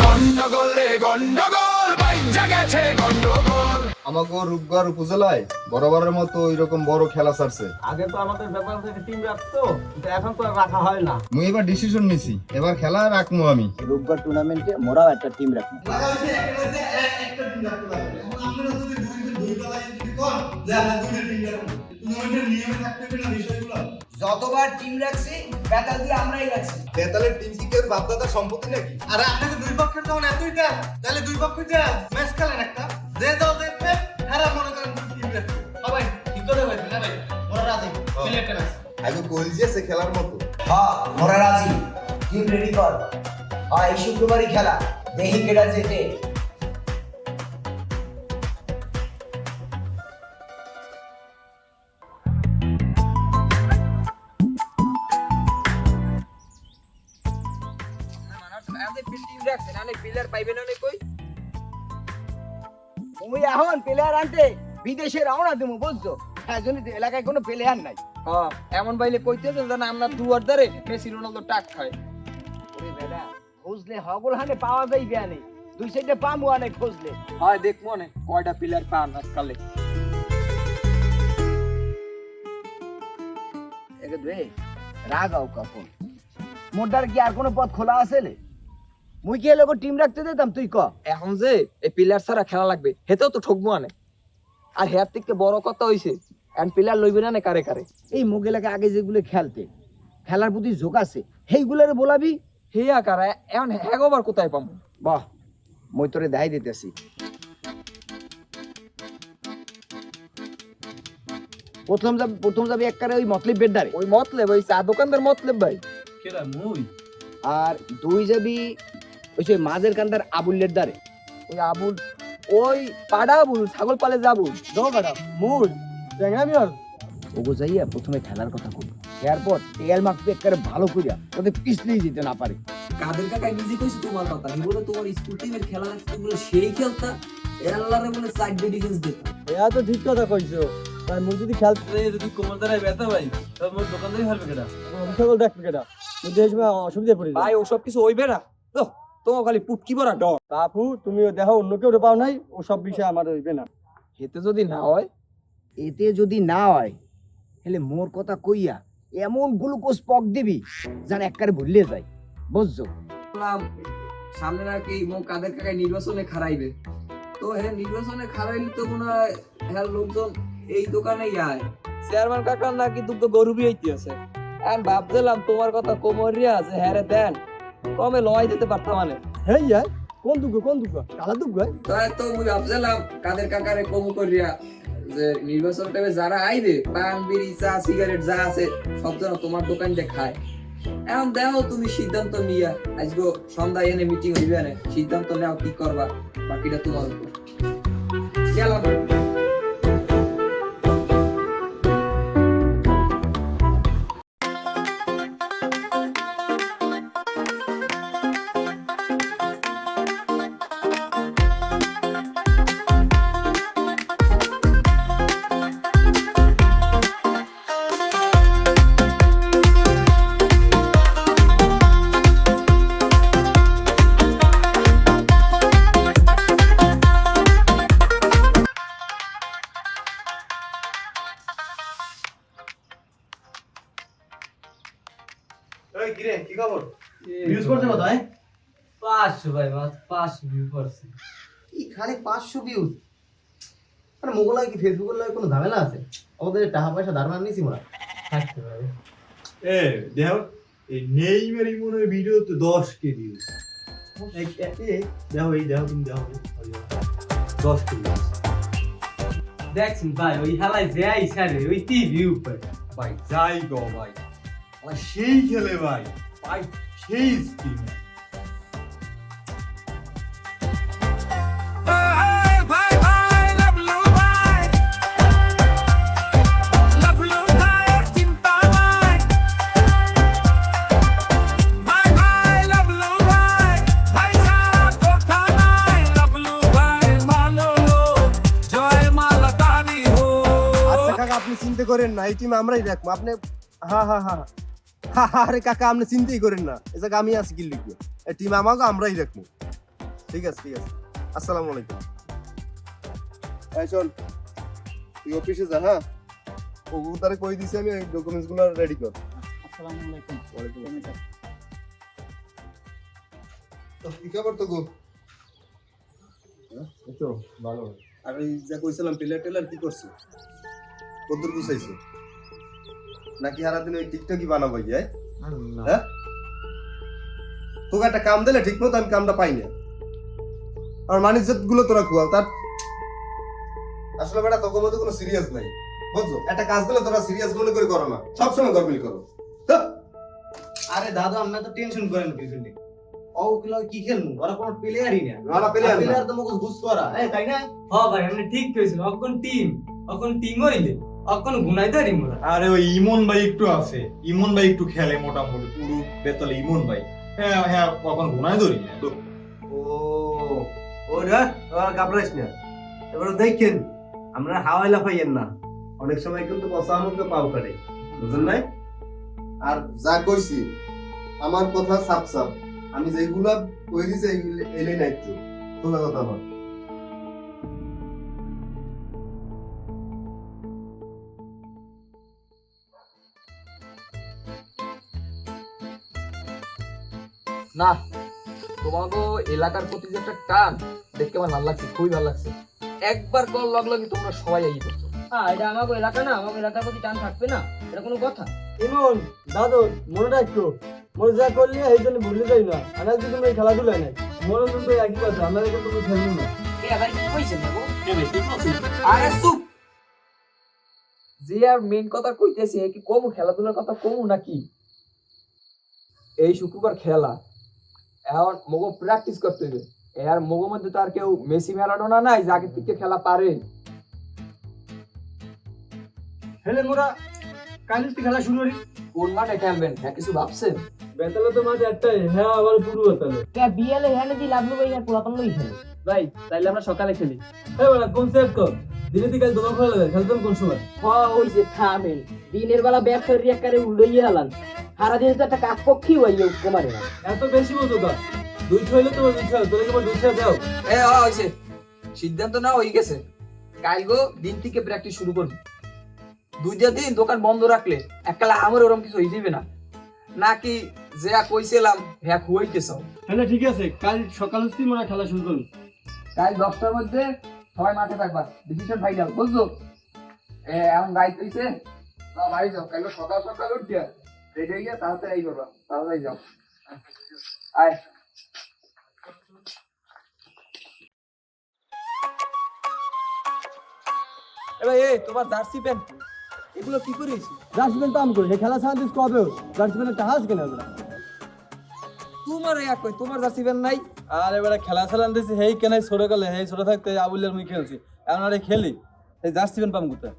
গন্ডগোলে গন্ডগোল বাইজা গেছে গন্ডগোল। আমাকে রূপগড় উপজেলায় বরাবরের মতো এরকম বড় খেলা ছাড়ছে। আগে তো আমাদের ব্যাপার থেকে টিম রাখতো কিন্তু এখন তো আর রাখা হয় না। মুই এবার ডিসিশন নিছি এবার খেলা রাখব আমি। রোববার টুর্নামেন্টে মোরাও একটা টিম রাখব। যতবার টিম রাখছি বেতাল দিয়ে আমরাই রাখছি। বেতালের টিম কি কেউ বাপদাদা সম্পত্তি নাকি? আরে আপনাকে দুই পক্ষের যখন এতই টান তাহলে দুই পক্ষ যা ম্যাচ খেলেন একটা। যে দল দেখবে হারা মনে করেন টিম সবাই ঠিক করে হয়েছে না ভাই? ওরা রাজি একটা ম্যাচ আগে খেলার মতো। হ্যাঁ মোরা রাজি। টিম রেডি কর। হ্যাঁ এই শুক্রবারই খেলা। দেখি কেডা জেতে বিদেশে রওনা দেবো বুঝছ? হ্যাঁ জন্য এলাকায় কোনো প্লেয়ার নাই। হ্যাঁ এমন বাইলে কইতেছে যেন আমরা দুয়ার দ্বারে মেসি রোনালদো টাক খায় ওরে বেটা খুঁজলে হগল হানে পাওয়া যায় বিয়ানে দুই সাইডে পামু খুঁজলে। হয় না কয়টা প্লেয়ার পান আজকালে। একে দে রাগাও কখন? মোটার কি আর কোনো পথ খোলা আছে লে? মুই কি টিম রাখতে দিতাম তুই ক? এখন যে এই প্লেয়ার ছাড়া খেলা লাগবে হেতেও তো ঠকবো আনে। আর হেয়ার থেকে বড় কথা হইছে এন্ড প্লেয়ার লইবে না কারে কারে। এই মুগ এলাকায় আগে যেগুলো খেলতে খেলার প্রতি ঝোঁক আছে সেইগুলোরে বলাবি? হেয়া কারা এখন হ্যাগোবার কোথায় পাবো বাহ মই তোরে দেখাই দিতেছি। প্রথম যাবি প্রথম যাবি একবারে ওই মতলিব বেডারে ওই মতলেব ওই চা দোকানদার মতলেব ভাই। কেডা মুই? আর দুই যাবি ওই যে মাঝের কান্দার আবুল্লের দ্বারে ওই আবুল ওই পাড়া আবুল ছাগল পালে যাব। দো কাটা মুই টেঙ্গামি আর ওগো যাইয়া প্রথমে খেলার কথা কই এরপর তেল মাখতে একবারে ভালো করিয়া ওদের পিছলেই যেতে না পারে। কাদের কাকা নিজে কইছে তোমার কথা? আমি বলে তোমার স্কুল টিমের খেলা রাখতে বলে সেই খেলতা বলে সাইড ডিফেন্স দিতা। এয়া তো ঠিক কথা কইছো। তাই মুই যদি খেলতে যদি কোমর দ্বারাই ব্যথা ভাই। তবে মোর দোকানদারই হারবে কেডা? আমি সকল দেখবে কেডা মুই দেশ অসুবিধা পড়ি ভাই ওসব কিছু হইবে না। তো তোমার খালি পুটকি ভরা ডর। বাপু তুমিও দেখো অন্য কেউ পাও নাই ও সব বিষয় আমার হইবে না। হেতে যদি না হয়? এতে যদি না হয় তাহলে মোর কথা কইয়া এমন গ্লুকোজ পক দিবি যেন একবারে ভুলিয়ে যায়। বুঝছ? সামনে নাকি মো কাদের কাকা নির্বাচনে খারাইবে তো হ্যাঁ নির্বাচনে খারাইলে তো মনে হয় হ্যাঁ লোকজন এই দোকানেই আয়। চেয়ারম্যান কাকার নাকি দুগ্ধ গরু বিয়াইতে আছে। এখন ভাবছিলাম তোমার কথা কোমরিয়া আছে হ্যাঁ দেন। কমে লয় দিতে পারতাম মানে হেই ইয়ার কোন দুঃখ কোন দুঃখ কালা দুঃখ তো তো মুই ভাবছিলাম কাদের কাকারে কম করিয়া যে নির্বাচন টাইমে যারা আইবে পান বিড়ি চা সিগারেট যা আছে সব যেন তোমার দোকান দিয়ে খায়। এখন দেখো তুমি সিদ্ধান্ত নিয়া আজকে সন্ধ্যায় এনে মিটিং হইবে না সিদ্ধান্ত নাও কি করবা বাকিটা তোমার উপর। গেলাম। পাঁচশো ভিউ করছে। এই খালি পাঁচশো ভিউজ মানে মোগলাই কি ফেসবুকের লাগে কোনো ঝামেলা আছে? আমাদের টাকা পয়সা ধারণা নিছি মোরা থাকতে পারে। এ দেখো এই নেইমারি মনে হয় ভিডিও তো দশ কে? ভিউজ দেখো এই দেখো তুমি দেখো দশ কে ভিউজ দেখছেন ভাই ওই হালাই যে আইসা রে ওই টি ভিউ পায় ভাই যাই গো ভাই। আর সেই খেলে ভাই ভাই সেই স্কিম করেন না এই টিম আমরাই দেখব। আপনি হ্যাঁ হ্যাঁ হ্যাঁ আরে কাকা আপনি চিন্তাই করেন না। এ জায়গা আমি আছি কি লিখব এই টিম আমাকে আমরাই রাখব ঠিক আছে ঠিক আছে। আসসালামু আলাইকুম। এই শোন তুই অফিসে যা হ্যাঁ? ও তারে কই দিছি আমি? ডকুমেন্টস রেডি কর। আসসালামু আলাইকুম। ওয়ালাইকুম তো কি খবর তো গো এই তো ভালো। আর এই যা কইছিলাম টেলার টেলার কি করছে কদ্দুর গুছাইছে। নাকি সারাদিন ওই টিকটকই বানাবো গিয়ে হ্যাঁ? তোকে একটা কাম দিলে ঠিক মতো আমি কামটা পাই না। আর মানিজ্জতগুলো তোরা খুয়া তার আসলে বেটা তোকে মতো কোনো সিরিয়াস নাই। বুঝছ? একটা কাজ দিলে তোরা সিরিয়াস মনে করে করো না। সবসময় গরমিল করো। হ্যাঁ? আরে দাদু আমরা তো টেনশন করেন নেই ওগুলো কি খেলব ওরা কোনো প্লেয়ারই না। ওরা প্লেয়ার তো মুখ ঘুষ করা এই তাই না? হ ভাই আপনি ঠিক কইছেন অকন টিম অকন টিম হইলে। অকন গুনাই দাঁড়ি মোরা আরে ওই ইমন ভাই একটু আছে। ইমন ভাই একটু খেলে মোটামুটি পুরো বেতলে ইমন ভাই। হ্যাঁ হ্যাঁ কখন গুনায় ধরি ও ওরা ওরা ঘাবড়াইস না। এবার দেখেন আমরা হাওয়াই লাফাইয়েন না। অনেক সময় কিন্তু বসা আমাকে পাও কাটে। বুঝলেন নাই আর যা কইছি আমার কথা সাপ সাপ আমি যেগুলা কই দিছি এলে নাই একটু তোলা কথা না তোমাকে এলাকার প্রতি যে একটা টান দেখতে আমার ভালো লাগছে খুবই ভালো লাগছে। একবার কল লগ লাগি তোমরা সবাই এগিয়ে করছ। হ্যাঁ এটা আমাকে এলাকা না আমাকে এলাকার প্রতি টান থাকবে না এটা কোনো কথা। ইমন দাদু মনে রাখো মনে যা করলি এই জন্য ভুলে যাই না আমরা যদি তুমি খেলাধুলা নাই। মনে কিন্তু একই কথা আমরা কিন্তু তুমি খেলব না। এ কি কইছেন বাবু আরে চুপ! যে আর মেইন কথা কইতেছে কি কম খেলাধুলার কথা কম নাকি? এই শুক্রবার খেলা। এখন মগো প্র্যাকটিস করতে হবে। আর মগো মধ্যে তো আর কেউ মেসি ম্যারাডোনা নাই যাকে থেকে খেলা পারে হেলে মোরা কাল থেকে খেলা শুরু করি। কোন মাঠে খেলবেন? হ্যাঁ কিছু ভাবছেন? বেতালে তো মাঝে একটাই হ্যাঁ আবার পুরো বেতালে। কে বিএলে হ্যানে দি লাগল ভাই আর পোলাপান লই খেলে। ভাই তাইলে আমরা সকালে খেলি। হ্যাঁ বলা কোন সেট কর? দিনে দিকে দোকান খোলা যায় খেলতাম কোন সময়? হ হইছে থামেন। দিনের বেলা একারে হালান। সারা দিন তো একটা কাক পক্ষী হইয়ে কুমারে না। এত বেশি বোঝো দুই তোমার দুই ছয় তোরা কি দুই ছয় দাও এ সিদ্ধান্ত না হয়ে গেছে। কাল গো দিন থেকে প্র্যাকটিস শুরু করবি। দুইটা দিন দোকান বন্ধ রাখলে এককালে আমার ওরকম কিছু হয়ে যাবে না। নাকি যে কইছিলাম হ্যাঁ চাও। তাহলে ঠিক আছে কাল সকাল হচ্ছে মোরা খেলা শুরু করব কাল দশটার মধ্যে সবাই মাঠে থাকবা ডিসিশন ফাইনাল বুঝছ? এ এখন গাইড হইছে সব বাড়ি যাও কাল সকাল সকাল উঠিয়া? রেডি হয়ে গিয়া তাড়াতাড়ি এই করবা তাড়াতাড়ি যাও। আয়। এবার এ তোমার জার্সি প্যান্ট এগুলো কি করেছি জার্সি প্যান্ট তো আমি করি খেলা সান্তিস কবে? জার্সি প্যান্ট টাহাজ কেন তোমার এক কই, তোমার প্যান্ট নাই? আর এবারে খেলা খেলান দিছি হেই কেনাই ছোট কালে, হেই ছোট থাকতে, আবুলের মুই খেলছি। এখন আরে খেলি, এই জার্সি প্যান্ট পাম কোথায়?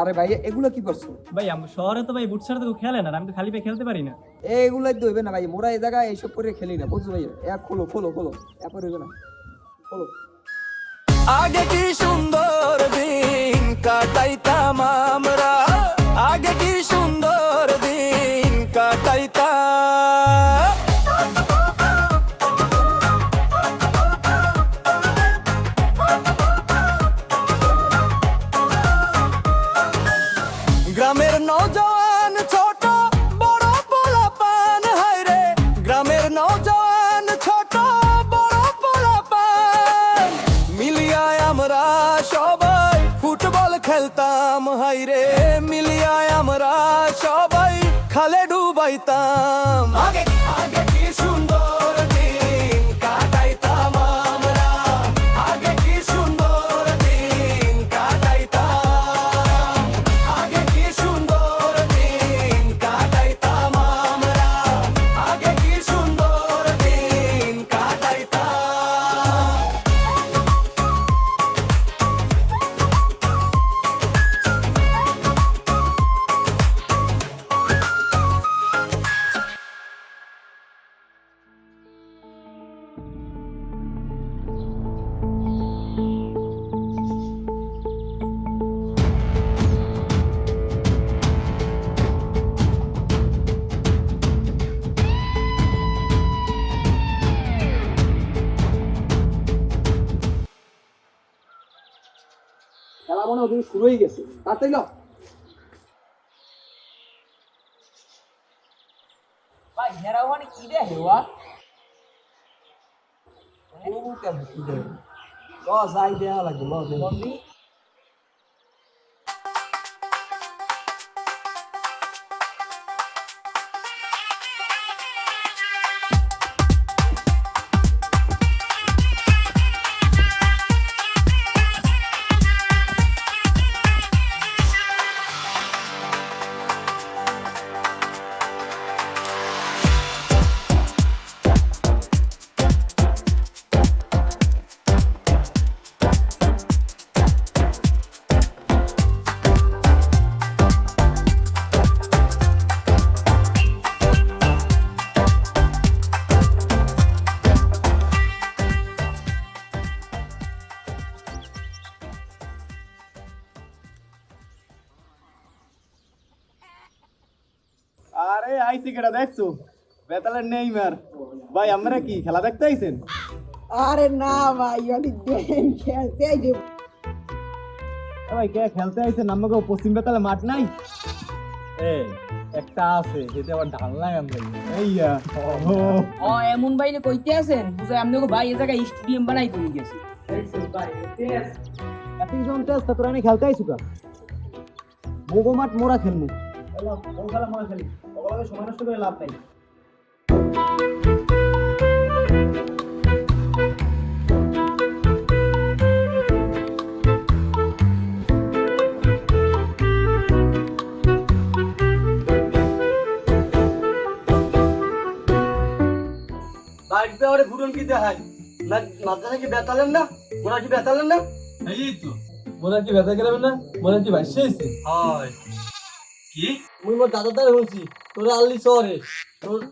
আরে ভাই এগুলো কি করছ? ভাই আমরা শহরে তো ভাই বুট ছাড়া তো খেলে না আমি তো খালি পায়ে খেলতে পারি না। এগুলাই তো হইবে না ভাই মোরা এই জায়গায় এইসব করে খেলি না বুঝছ ভাই? এক খোলো খোলো খোলো এরপর হইবে না। খোলো। আগে কি সুন্দর দিন কাটাইতাম আমরা? আগে কি সুন্দর দিন কাটাইতাম? গ্রামের নৌজওয়ান মনে হয় শুরু হয়ে গেছে তাড়াতাড়ি ল ভাই হেরা ওখানে কি দে হেওয়া ও কেমন কি দে ল যাই দেয়া লাগবে ল দে আরে আইসি কেটা দেখছ? বেতালের নেইমার। ভাই আমরা কি খেলা দেখতে আইছেন? আরে না ভাই অনেক গেম খেলতে আইছে ভাই কে খেলতে আইছেন? আমাকে পশ্চিম বেতালে মাঠ নাই? এ একটা আছে যেটা আবার ঢাল লাগান ভাই এইয়া ও ও এমন বাইরে কইতে আছেন? বুঝে আপনি ভাই এ জায়গায় স্টেডিয়াম বানাই দিয়ে গেছে। এত জন টেস্ট তোরা এনে খেলতে আইছু কা মোগো মাঠ মোরা খেলমু। ও খেলা মোরা খেলি ওগুলো সময় নষ্ট করে লাভ নাই। বাড়িতে ওরে ঘুরন কি দেখায়? না কি বেতালেন না? মোরা কি বেতালেন না? এই তো মোরা কি ব্যথা গেলাম না? মোরা কি ভাইসে আইছে হয়। কি? মুই মোর দাদা দ্বারা শুনছি তোরা আল্লি শহরে।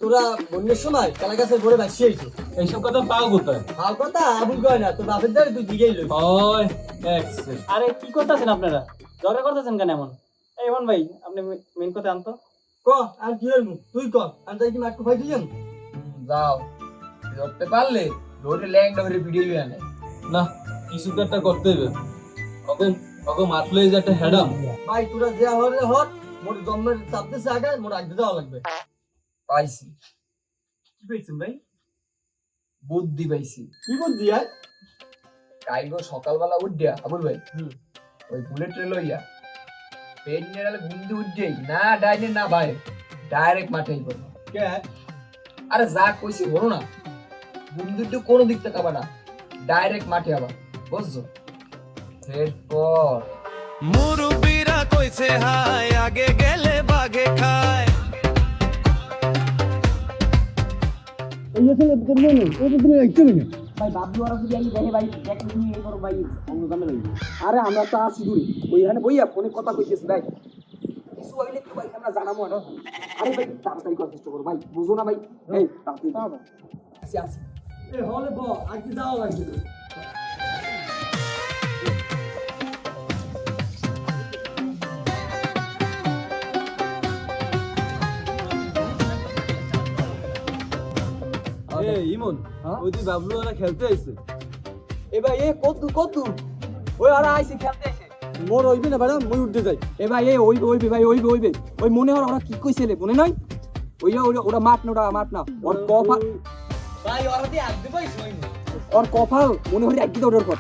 তোরা বন্যের সময় কালা গাছের ঘরে বাসি আইছো। এইসব কথা পাও কোথায়? ভালো কথা আবুল কয় না তোর বাপের দ্বারা তুই দিকেই লই ওই আরে কি করতেছেন আপনারা? ঝগড়া করতেছেন কেন এমন? এই এমন ভাই আপনি মেন কথা আনতো। ক আর কি হইমু তুই ক আমি তাই কি মাটকু ফাইতে যাম যাও। ধরতে পারলে ধরে ল্যাং ধরে ভিডিও আনে। না কিছু তো একটা করতে হবে ওকে ওকে মাতলে যে একটা হেডাম। ভাই তোরা যে হরে হট মোর জন্মের চাপতেছে আগে মোর আগে যাওয়া লাগবে। পাইছি। কি পেয়েছেন ভাই? বুদ্ধি পাইছি। কি বুদ্ধি আর কাইগো সকালবেলা উঠিয়া আবুল ভাই ওই বুলেট ট্রেন লইয়া পেন নিয়ে উঠছেই না ডাইনে না ভাই ডাইরেক্ট মাঠেই পড়ব কে আরে যা কইছি বলো না দুটো কোনো দিক থেকে না ডাইরেক্ট মাঠে আবার বুঝছ? এরপর মুরব্বীরা কইছে হায় আগে গেলে বাঘে খায়। ভাই বাবলু আর যদি আমি দেখে ভাই দেখ তুমি এই করো ভাই অন্য দামে লই আরে আমরা তো আছি দূরে। ওইখানে বইয়া ফোনে কথা কইতেছি ভাই। কিছু হইলে তো ভাই আমরা জানাব না আরে ভাই তাড়াতাড়ি করার চেষ্টা করো ভাই বুঝো না ভাই। এই তাড়াতাড়ি। আসি আসি এ হলে ব আগে যাওয়া লাগবে। এ ওই তুই বাবলু ওরা খেলতে আইছে। এ ভাই এ কত কত ওই আর আইছে খেলতে আইছে। মোর হইবে না ম্যাডাম মই উঠতে যাই। এ ভাই এই ওইবে ওইবে ভাই ওইবে ওইবে ওই মনে হয় ওরা কি কইছিলে মনে নাই? ওই ওরা- ওরা মাঠ না ওরা মাঠ না। ওর কফা ভাই ওরা দিয়ে আগে পাইছ হই ওর কফাল মনে হয় একদিকে ওর কর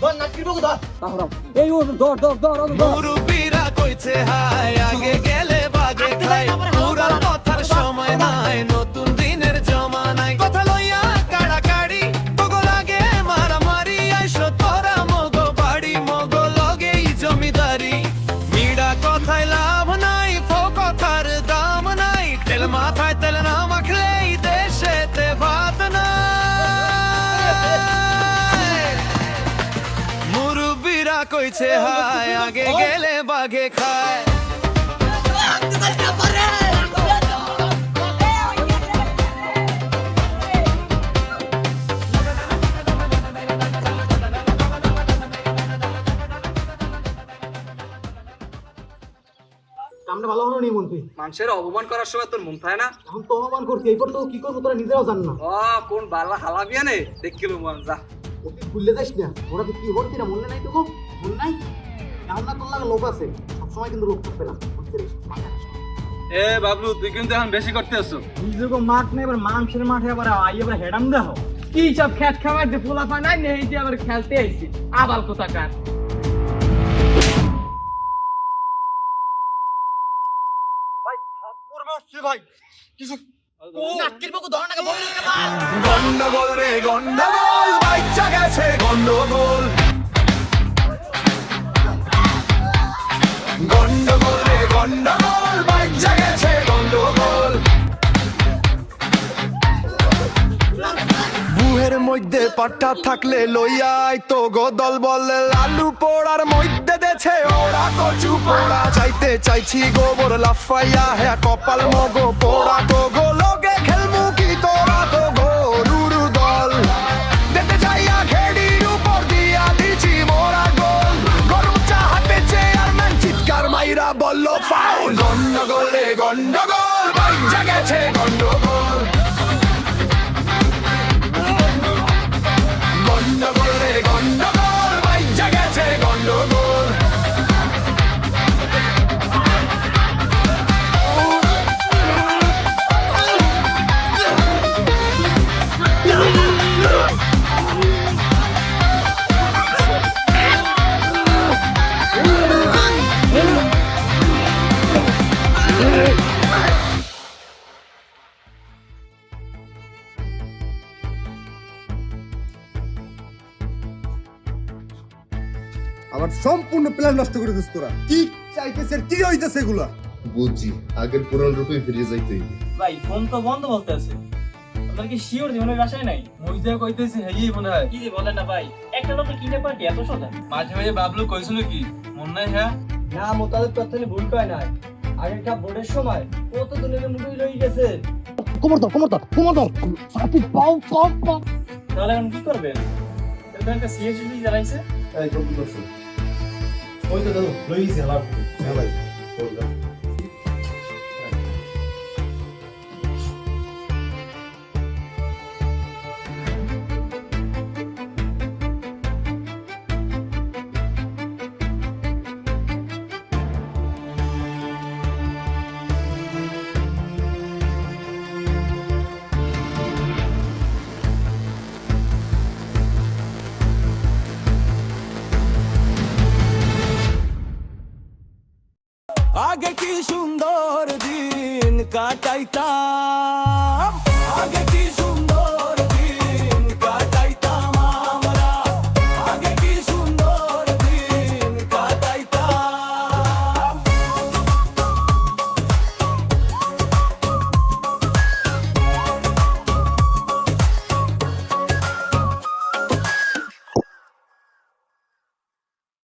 ধর না কি ধর। তাহলে এই ও দর দর দর দর দর কইছে হায় আগে গেলে বাঘে খায় পুরা কথার সময় নাই হায় আগে গেলে বাঘে খায়। কামটা ভালো হলো নি মন্ত্রী? মানুষের অপমান করার সময় তোর মন থাকে না? এখন তো অপমান করছি তো কি করব তোরা নিজেরাও জান না। ও কোন বালা হালাবি আনে দেখিল মন যা। ওকে খুললে যাস না ওরা তো কি করছি না মনে নাই তো মনে নাই? এখন তোর লাগে লোক আছে। সবসময় কিন্তু লোক থাকবে না। বুঝতে এ বাবলু তুই কিন্তু এখন বেশি করতে আসছো নিজেকে মাঠ নেই এবার মাংসের মাঠে আবার আই এবার হেডাম দেখো। কি সব খেত খাবার যে পোলা পা নাই যে আবার খেলতে আইছি। আবাল কোথাকার। গন্ডগোল রে গন্ডগোল বাচ্চা গেছে গন্ডগোল। গন্ডগোল রে, গন্ডগোল বাচ্চা গেছে গন্ডগোল। বুহের মধ্যে পাট্টা থাকলে লইয়াই তো গদল বলে। লালু পোড়ার মধ্যে দেছে ওরা কচু পোড়া। চাইতে চাইছি গোবর লাফাইয়া হ্যাঁ কপাল মগো পোড়া। তো গো সম্পূর্ণ প্ল্যান নষ্ট করে দিস তোরা। কি চাইতেছে কি হইতেছে এগুলা? বুঝছি আগের পুরান রূপে ফিরে যাইতে ভাই ফোন তো বন্ধ বলতে আছে আপনার কি শিওর জীবনের নাই? কইতেছে হেই মনে হয়। কি যে বলেন না ভাই একটা লোক কিনে পার্টি এত সোজা। মাঝে মাঝে বাবলু কইছিল কি মনে নাই হ্যাঁ? না মোতালেব তথ্য ভুল কয় নাই। আগেরটা ভোটের সময় কত দিনের মুঠোই লই গেছে? কোমর ধর কোমর ধর কোমর ধর সাথী পাও পাও পাও। তাহলে এখন কি করবেন? এটা একটা সিএসডি জ্বালাইছে এই ওই তো দাদু লই গেছি হালার হ্যাঁ ভাই காட்டாய்த்தான்